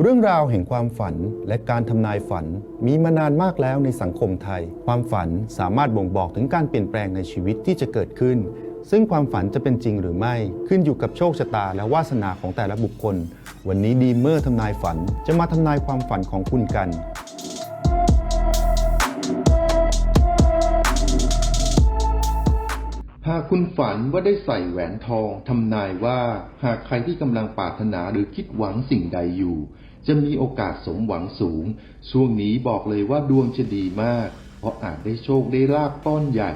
เรื่องราวแห่งความฝันและการทำนายฝันมีมานานมากแล้วในสังคมไทย ความฝันสามารถบ่งบอกถึงการเปลี่ยนแปลงในชีวิตที่จะเกิดขึ้น ซึ่งความฝันจะเป็นจริงหรือไม่ขึ้นอยู่กับโชคชะตาและวาสนาของแต่ละบุคคล วันนี้ดีเมอร์ทำนายฝันจะมาทำนายความฝันของคุณกัน หากคุณฝันว่าได้ใส่แหวนทองทำนายว่า หากใครที่กำลังปรารถนาหรือคิดหวังสิ่งใดอยู่ จะมีโอกาสสมหวังสูง ช่วงนี้บอกเลยว่าดวงจะดีมาก เพราะอาจได้โชคได้ลาบก้อนใหญ่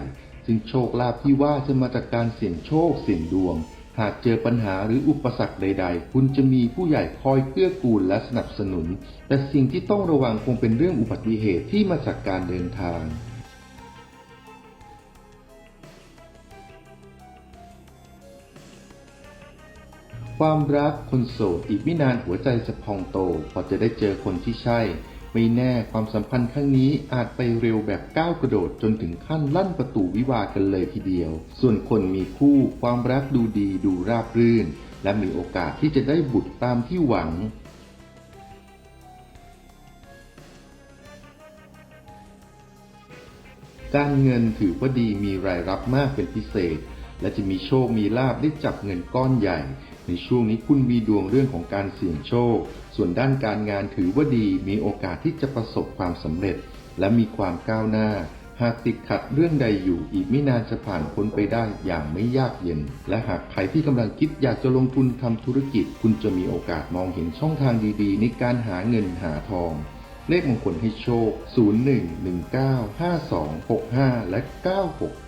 ซึ่งโชคลาภที่ว่าจะมาจากการเสี่ยงโชคเสี่ยงดวง หากเจอปัญหาหรืออุปสรรคใด ๆ คุณจะมีผู้ใหญ่คอยเกื้อกูลและสนับสนุน แต่สิ่งที่ต้องระวังคงเป็นเรื่องอุบัติเหตุที่มาจากการเดินทาง ความรักคนโสดอีกไม่นานหัวใจจะพองโต พอจะได้เจอคนที่ใช่ ไม่แน่ความสัมพันธ์ครั้งนี้อาจไปเร็วแบบก้าวกระโดดจนถึงขั้นลั่นประตูวิวากันเลยทีเดียว ส่วนคนมีคู่ความรักดูดีดูราบรื่น และมีโอกาสที่จะได้บุตรตามที่หวังการเงินถือว่าดีมีรายรับมากเป็นพิเศษ และจะมีโชคมีลาบได้จับเงินก้อนใหญ่ ในช่วงนี้คุณมีดวงเรื่องของการเสี่ยงโชค ส่วนด้านการงานถือว่าดี มีโอกาสที่จะประสบความสำเร็จ และมีความก้าวหน้า หากติดขัดเรื่องใดอยู่อีกไม่นานจะผ่านพ้นไปได้อย่างไม่ยากเย็น และหากใครที่กำลังคิดอยากจะลงทุนทำธุรกิจ คุณจะมีโอกาสมองเห็นช่องทางดีๆ ในการหาเงินหาทอง เลขมงคลให้โชค 01195265 และ 96